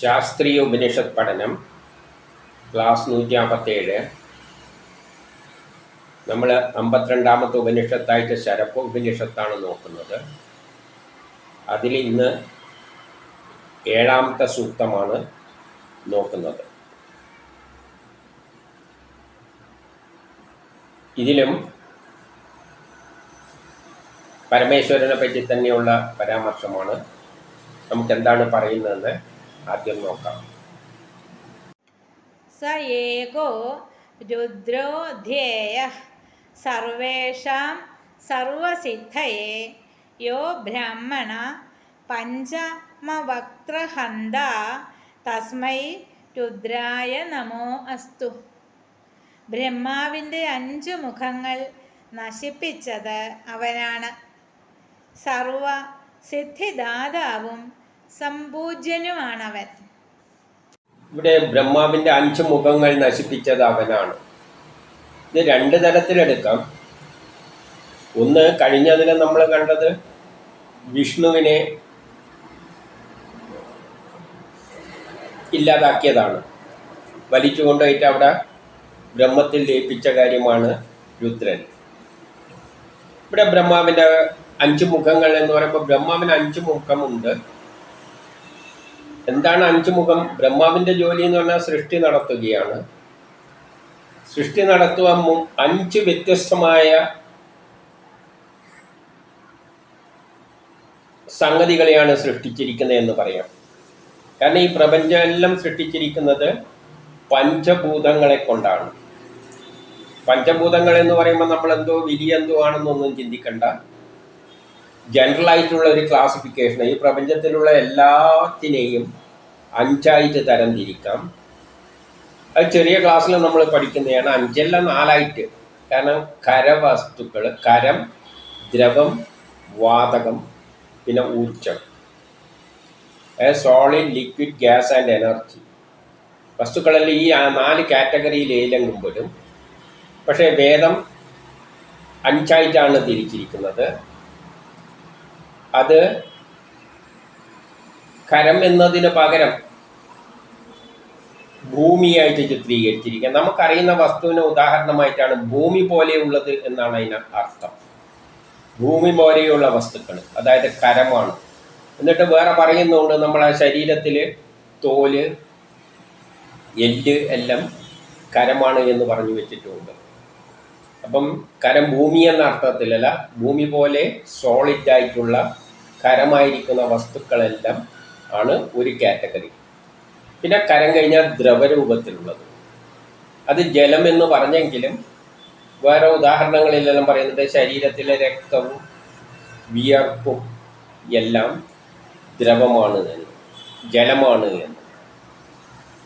ശാസ്ത്രീയ ഉപനിഷത്ത് പഠനം ക്ലാസ് നൂറ്റി അമ്പത്തേഴ് നമ്മൾ അമ്പത്തിരണ്ടാമത്തെ ഉപനിഷത്തായിട്ട് ശരപ്പ ഉപനിഷത്താണ് നോക്കുന്നത്. അതിൽ ഇന്ന് ഏഴാമത്തെ സൂക്തമാണ് നോക്കുന്നത്. ഇതിലും പരമേശ്വരനെ പറ്റി തന്നെയുള്ള പരാമർശമാണ് നമുക്ക് എന്താണ് പറയുന്നതെന്ന് ആദ്യം നോക്കാം. സ ഏകോ രുദ്രോധ്യേയ സർവേഷാം സർവസിദ്ധയേ. യോ ബ്രാഹ്മണ പഞ്ചമവക്ത്രഹന്ത തസ്മൈ രുദ്രായ നമോ അസ്തു. ബ്രഹ്മാവിന്റെ അഞ്ചു മുഖങ്ങൾ നശിപ്പിച്ചത് അവനാണ്. സർവ സിദ്ധിദാതാവും സമ്പൂജ്യനുമാണവൻ ഇവിടെ ബ്രഹ്മാവിന്റെ അഞ്ച് മുഖങ്ങൾ നശിപ്പിച്ചത് അവനാണ്. ഇത് രണ്ട് തരത്തിലെടുക്കാം. ഒന്ന് കഴിഞ്ഞതിനെ നമ്മൾ കണ്ടത് വിഷ്ണുവിനെ ഇല്ലാതാക്കിയതാണ്. വലിച്ചു കൊണ്ടുപോയിട്ട് അവിടെ ബ്രഹ്മത്തിൽ ലയിപ്പിച്ച കാര്യമാണ് രുദ്രൻ. ഇവിടെ ബ്രഹ്മാവിന്റെ അഞ്ച് മുഖങ്ങൾ എന്ന് പറയുമ്പോൾ ബ്രഹ്മാവിന് അഞ്ച് മുഖമുണ്ട്. എന്താണ് അഞ്ച് മുഖം? ബ്രഹ്മാവിന്റെ ജോലി എന്ന് പറഞ്ഞാൽ സൃഷ്ടി നടത്തുകയാണ്. സൃഷ്ടി നടത്തുവാൻ അഞ്ച് വ്യത്യസ്തമായ സംഗതികളെയാണ് സൃഷ്ടിച്ചിരിക്കുന്നത് എന്ന് പറയാം. കാരണം ഈ പ്രപഞ്ചം എല്ലാം സൃഷ്ടിച്ചിരിക്കുന്നത് പഞ്ചഭൂതങ്ങളെ കൊണ്ടാണ്. പഞ്ചഭൂതങ്ങൾ എന്ന് പറയുമ്പോൾ നമ്മൾ എന്തോ വിധി എന്തോ ആണെന്നൊന്നും ചിന്തിക്കണ്ട. ജനറൽ ആയിട്ടുള്ള ഒരു ക്ലാസിഫിക്കേഷൻ ഈ പ്രപഞ്ചത്തിലുള്ള എല്ലാത്തിനെയും അഞ്ചായിട്ട് തരം തിരിക്കാം അത് ചെറിയ ക്ലാസ്സിൽ നമ്മൾ പഠിക്കുന്നതാണ് അഞ്ചല്ല നാലായിട്ട്. കാരണം കരവസ്തുക്കൾ കരം ദ്രവം വാതകം പിന്നെ ഊർജം solid liquid gas and energy വസ്തുക്കളെല്ലാം ഈ നാല് കാറ്റഗറിയിൽ ഏതെങ്കിലും പക്ഷേ വേദം അഞ്ചായിട്ടാണ് തിരിച്ചിരിക്കുന്നത്. അത് കരം എന്നതിന് പകരം ഭൂമിയായിട്ട് ചിത്രീകരിച്ചിരിക്കുക. നമുക്കറിയുന്ന വസ്തുവിന് ഉദാഹരണമായിട്ടാണ് ഭൂമി പോലെയുള്ളത് എന്നാണ് അതിന് അർത്ഥം. ഭൂമി പോലെയുള്ള വസ്തുക്കൾ അതായത് കരമാണ്. എന്നിട്ട് വേറെ പറയുന്നുണ്ട് നമ്മളെ ശരീരത്തിൽ തോൽ എല്ല് എല്ലാം കരമാണ് എന്ന് പറഞ്ഞു വെച്ചിട്ടുണ്ട്. അപ്പം കരം ഭൂമി എന്ന അർത്ഥത്തിലല്ല ഭൂമി പോലെ സോളിഡ് ആയിട്ടുള്ള കരമായിരിക്കുന്ന വസ്തുക്കളെല്ലാം ആണ് ഒരു കാറ്റഗറി. പിന്നെ കരം കഴിഞ്ഞാൽ ദ്രവരൂപത്തിലുള്ളത്. അത് ജലം എന്ന് പറഞ്ഞെങ്കിലും വേറെ ഉദാഹരണങ്ങളിലെല്ലാം പറയുന്നത് ശരീരത്തിലെ രക്തവും വിയർപ്പും എല്ലാം ദ്രവമാണ് എന്ന് ജലമാണ് എന്ന്.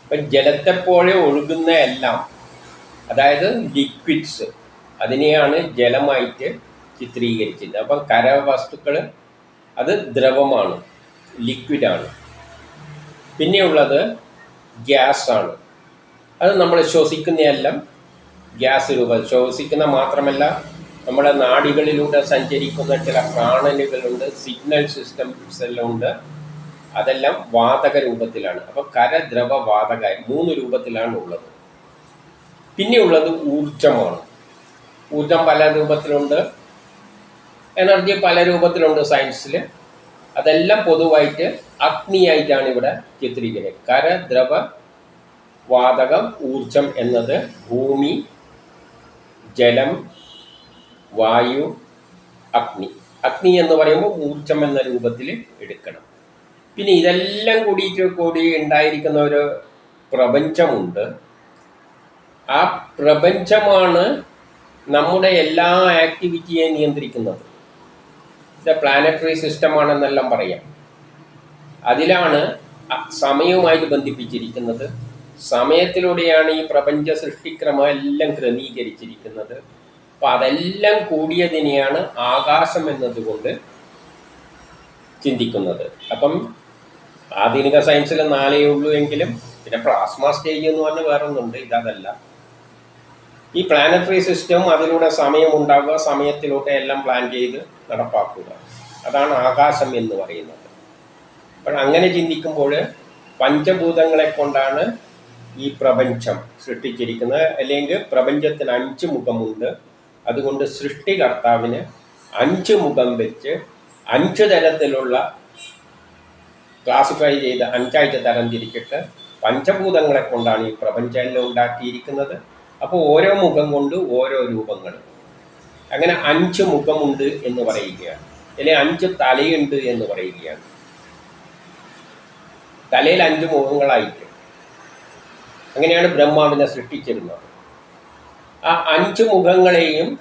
അപ്പം ജലത്തെപ്പോലെ ഒഴുകുന്ന എല്ലാം അതായത് ലിക്വിഡ്സ് അതിനെയാണ് ജലമായിട്ട് ചിത്രീകരിച്ചത് അപ്പം കരവസ്തുക്കൾ അത് ദ്രവമാണ് ലിക്വിഡാണ്. പിന്നെയുള്ളത് ഗ്യാസാണ്. അത് നമ്മൾ ശ്വസിക്കുന്നതെല്ലാം ഗ്യാസ് രൂപം ശ്വസിക്കുന്ന മാത്രമല്ല നമ്മുടെ നാടികളിലൂടെ സഞ്ചരിക്കുന്ന ചില പ്രാണനുകളുണ്ട് സിഗ്നൽ സിസ്റ്റംസ് എല്ലാം ഉണ്ട്. അതെല്ലാം വാതക രൂപത്തിലാണ്. അപ്പോൾ കരദ്രവ വാതക മൂന്ന് രൂപത്തിലാണ് ഉള്ളത്. പിന്നെയുള്ളത് ഊർജമാണ് ഊർജം പല രൂപത്തിലുണ്ട്. എനർജി പല രൂപത്തിലുണ്ട് സയൻസിൽ അതെല്ലാം പൊതുവായിട്ട് അഗ്നിയായിട്ടാണ് ഇവിടെ ചിത്രീകരിക്കുന്നത്. കര ദ്രവ വാതകം ഊർജം എന്നത് ഭൂമി ജലം വായു അഗ്നി. അഗ്നി എന്ന് പറയുമ്പോൾ ഊർജം എന്ന രൂപത്തിൽ എടുക്കണം. പിന്നെ ഇതെല്ലാം കൂടിയിട്ട് കൂടി ഉണ്ടായിരിക്കുന്ന ഒരു പ്രപഞ്ചമുണ്ട്. ആ പ്രപഞ്ചമാണ് നമ്മുടെ എല്ലാ ആക്ടിവിറ്റിയെ നിയന്ത്രിക്കുന്നത്. ഇത് പ്ലാനറ്ററി സിസ്റ്റമാണെന്നെല്ലാം പറയാം. അതിലാണ് സമയവുമായിട്ട് ബന്ധിപ്പിച്ചിരിക്കുന്നത്. സമയത്തിലൂടെയാണ് ഈ പ്രപഞ്ച സൃഷ്ടിക്രമം എല്ലാം ക്രമീകരിച്ചിരിക്കുന്നത്. അപ്പം അതെല്ലാം കൂടിയതിനെയാണ് ആകാശം എന്നതുകൊണ്ട് ചിന്തിക്കുന്നത്. അപ്പം ആധുനിക സയൻസിൽ നാലേ ഉള്ളൂ എങ്കിലും പിന്നെ പ്ലാസ്മ സ്റ്റേജ് എന്ന് പറഞ്ഞാൽ വേറെ ഒന്നുണ്ട് ഇതല്ല ഈ പ്ലാനറ്ററി സിസ്റ്റം അതിലൂടെ സമയം ഉണ്ടാകുക സമയത്തിലൂടെ എല്ലാം പ്ലാൻ ചെയ്ത് നടപ്പാക്കുക. അതാണ് ആകാശം എന്ന് പറയുന്നത്. അപ്പോൾ അങ്ങനെ ചിന്തിക്കുമ്പോൾ പഞ്ചഭൂതങ്ങളെ കൊണ്ടാണ് ഈ പ്രപഞ്ചം സൃഷ്ടിച്ചിരിക്കുന്നത്. അല്ലെങ്കിൽ പ്രപഞ്ചത്തിന് അഞ്ച് മുഖമുണ്ട്. അതുകൊണ്ട് സൃഷ്ടികർത്താവിന് അഞ്ച് മുഖം വെച്ച് അഞ്ച് തരത്തിലുള്ള ക്ലാസിഫൈ ചെയ്ത് അഞ്ചായിട്ട് തരം തിരിച്ചിട്ട് പഞ്ചഭൂതങ്ങളെ കൊണ്ടാണ് ഈ പ്രപഞ്ചമെല്ലാം ഉണ്ടാക്കിയിരിക്കുന്നത്. അപ്പോൾ ഓരോ മുഖം കൊണ്ട് ഓരോ രൂപങ്ങൾ. അങ്ങനെ അഞ്ച് മുഖമുണ്ട് എന്ന് പറയുകയാണ്. അല്ലെങ്കിൽ അഞ്ച് തലയുണ്ട് എന്ന് പറയുകയാണ്. തലയിൽ അഞ്ച് മുഖങ്ങളായിട്ട്. അങ്ങനെയാണ് ബ്രഹ്മാവിനെ സൃഷ്ടിച്ചിരുന്നത്. ആ അഞ്ച് മുഖങ്ങളെയും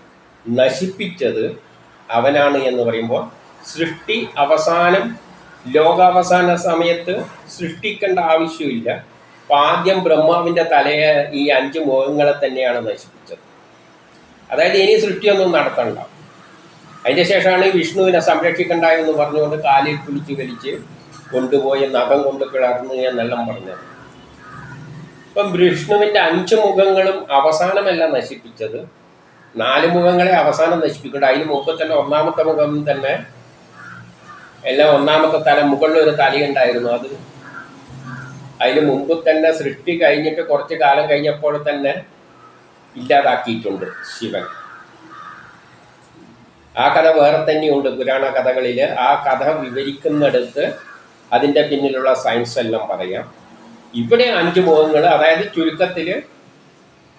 നശിപ്പിച്ചത് അവനാണ് എന്ന് പറയുമ്പോൾ സൃഷ്ടി അവസാനം ലോകാവസാന സമയത്ത് സൃഷ്ടിക്കേണ്ട ആവശ്യമില്ല. ആദ്യം ബ്രഹ്മാവിന്റെ തലയെ ഈ അഞ്ച് മുഖങ്ങളെ തന്നെയാണ് നശിപ്പിച്ചത്. അതായത് ഇനി സൃഷ്ടിയൊന്നും നടത്തണ്ട. അതിന്റെ ശേഷമാണ് വിഷ്ണുവിനെ സംരക്ഷിക്കണ്ട എന്ന് പറഞ്ഞുകൊണ്ട് കാലിൽ പിടിച്ച് വലിച്ച് കൊണ്ടുപോയി നഖം കൊണ്ട് കിളർന്ന് എന്നെല്ലാം പറഞ്ഞത് ഇപ്പം വിഷ്ണുവിന്റെ അഞ്ച് മുഖങ്ങളും അവസാനമല്ല നശിപ്പിച്ചത്. നാല് മുഖങ്ങളെ അവസാനം നശിപ്പിക്കണ്ട അതിന് മുമ്പ് തന്നെ ഒന്നാമത്തെ മുഖം തന്നെ എല്ലാം ഒന്നാമത്തെ തല മുകളിൽ ഒരു തലയുണ്ടായിരുന്നു അത്. അതിന് മുമ്പ് തന്നെ സൃഷ്ടി കഴിഞ്ഞിട്ട് കുറച്ച് കാലം കഴിഞ്ഞപ്പോൾ തന്നെ ഇല്ലാതാക്കിയിട്ടുണ്ട് ശിവൻ. ആ കഥ വേറെ തന്നെയുണ്ട് പുരാണ കഥകളിൽ ആ കഥ വിവരിക്കുന്നിടത്ത് അതിന്റെ പിന്നിലുള്ള സയൻസ് എല്ലാം പറയാം. ഇവിടെ അഞ്ച് മുഖങ്ങൾ അതായത് ചുരുക്കത്തിൽ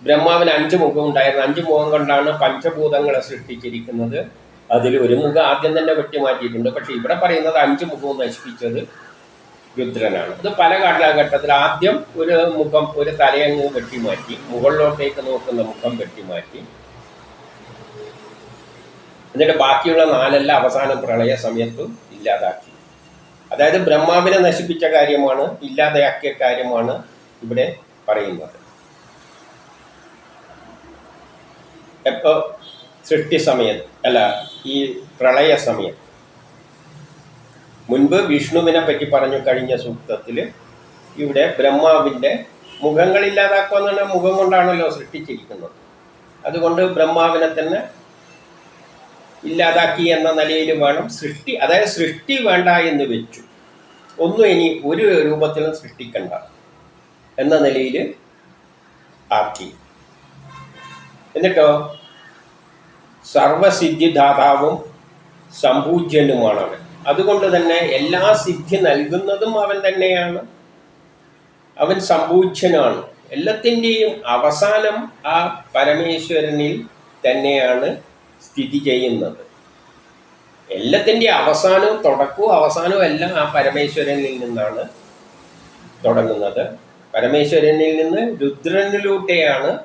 ബ്രഹ്മാവിന് അഞ്ച് മുഖം ഉണ്ടായിരുന്നു. അഞ്ച് മുഖം കൊണ്ടാണ് പഞ്ചഭൂതങ്ങളെ സൃഷ്ടിച്ചിരിക്കുന്നത്. അതിൽ ഒരു മുഖം ആദ്യം തന്നെ വെട്ടിമാറ്റിയിട്ടുണ്ട്. പക്ഷെ ഇവിടെ പറയുന്നത് അഞ്ച് മുഖവും നശിപ്പിച്ചത് രുദ്രനാണ്. ഇത് പല കാലഘട്ടത്തിൽ ആദ്യം ഒരു മുഖം ഒരു തലയങ്ങ് വെട്ടിമാറ്റി മുകളിലോട്ടേക്ക് നോക്കുന്ന മുഖം വെട്ടിമാറ്റി എന്നിട്ട് ബാക്കിയുള്ള നാലെല്ലാം അവസാന പ്രളയ സമയത്തും ഇല്ലാതാക്കി. അതായത് ബ്രഹ്മാവിനെ നശിപ്പിച്ച കാര്യമാണ് ഇല്ലാതെയാക്കിയ കാര്യമാണ് ഇവിടെ പറയുന്നത്. എപ്പോ? സൃഷ്ടി സമയം അല്ല ഈ പ്രളയ സമയം. മുൻപ് വിഷ്ണുവിനെ പറ്റി പറഞ്ഞു കഴിഞ്ഞ സൂക്തത്തിൽ ഇവിടെ ബ്രഹ്മാവിന്റെ മുഖങ്ങളില്ലാതാക്കുക എന്ന് പറഞ്ഞാൽ മുഖം കൊണ്ടാണല്ലോ സൃഷ്ടിച്ചിരിക്കുന്നത്. അതുകൊണ്ട് ബ്രഹ്മാവിനെ തന്നെ ഇല്ലാതാക്കി എന്ന നിലയിൽ വേണം സൃഷ്ടി അതായത് സൃഷ്ടി വേണ്ട എന്ന് വെച്ചു. ഒന്നും ഇനി ഒരു രൂപത്തിലും സൃഷ്ടിക്കണ്ട എന്ന നിലയിൽ ആക്കി. എന്നിട്ടോ? സർവസിദ്ധിദാതാവും സംപൂജ്യനുമാണ് അവൻ അതുകൊണ്ട് തന്നെ എല്ലാ സിദ്ധി നൽകുന്നതും അവൻ തന്നെയാണ്. അവൻ സമ്പൂജ്യനാണ് എല്ലാത്തിന്റെയും അവസാനം ആ പരമേശ്വരനിൽ തന്നെയാണ് സ്ഥിതി ചെയ്യുന്നത്. എല്ലാത്തിന്റെ അവസാനവും തുടക്കവും അവസാനവും എല്ലാം ആ പരമേശ്വരനിൽ നിന്നാണ് തുടങ്ങുന്നത്. പരമേശ്വരനിൽ നിന്ന് രുദ്രനിലൂടെയാണ്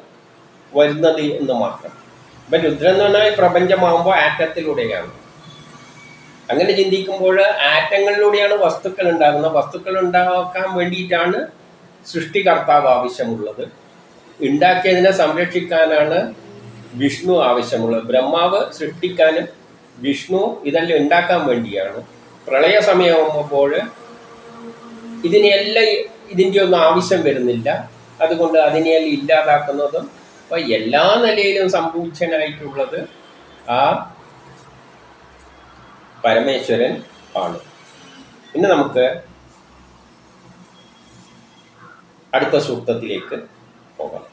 വരുന്നത് എന്ന് മാത്രം. ഇപ്പം രുദ്രൻ പ്രപഞ്ചമാകുമ്പോൾ ആറ്റത്തിലൂടെയാണ്. അങ്ങനെ ചിന്തിക്കുമ്പോൾ ആറ്റങ്ങളിലൂടെയാണ് വസ്തുക്കൾ ഉണ്ടാകുന്നത്. വസ്തുക്കൾ ഉണ്ടാക്കാൻ വേണ്ടിയിട്ടാണ് സൃഷ്ടികർത്താവ് ആവശ്യമുള്ളത്. ഉണ്ടാക്കിയതിനെ സംരക്ഷിക്കാനാണ് വിഷ്ണു ആവശ്യമുള്ളത്. ബ്രഹ്മാവ് സൃഷ്ടിക്കാനും വിഷ്ണു ഇതെല്ലാം ഉണ്ടാക്കാൻ വേണ്ടിയാണ്. പ്രളയ സമയമാകുമ്പോൾ ഇതിനെല്ലാം ഇതിന്റെ ഒന്നും ആവശ്യം വരുന്നില്ല. അതുകൊണ്ട് അതിനെയെല്ലാം ഇല്ലാതാക്കുന്നതും അപ്പോൾ എല്ലാ നിലയിലും സംപൂജ്യനായിട്ടുള്ളത് ആ പരമേശ്വരൻ ആണ്. ഇന്ന് നമുക്ക് അടുത്ത സൂക്തത്തിലേക്ക് പോകാം.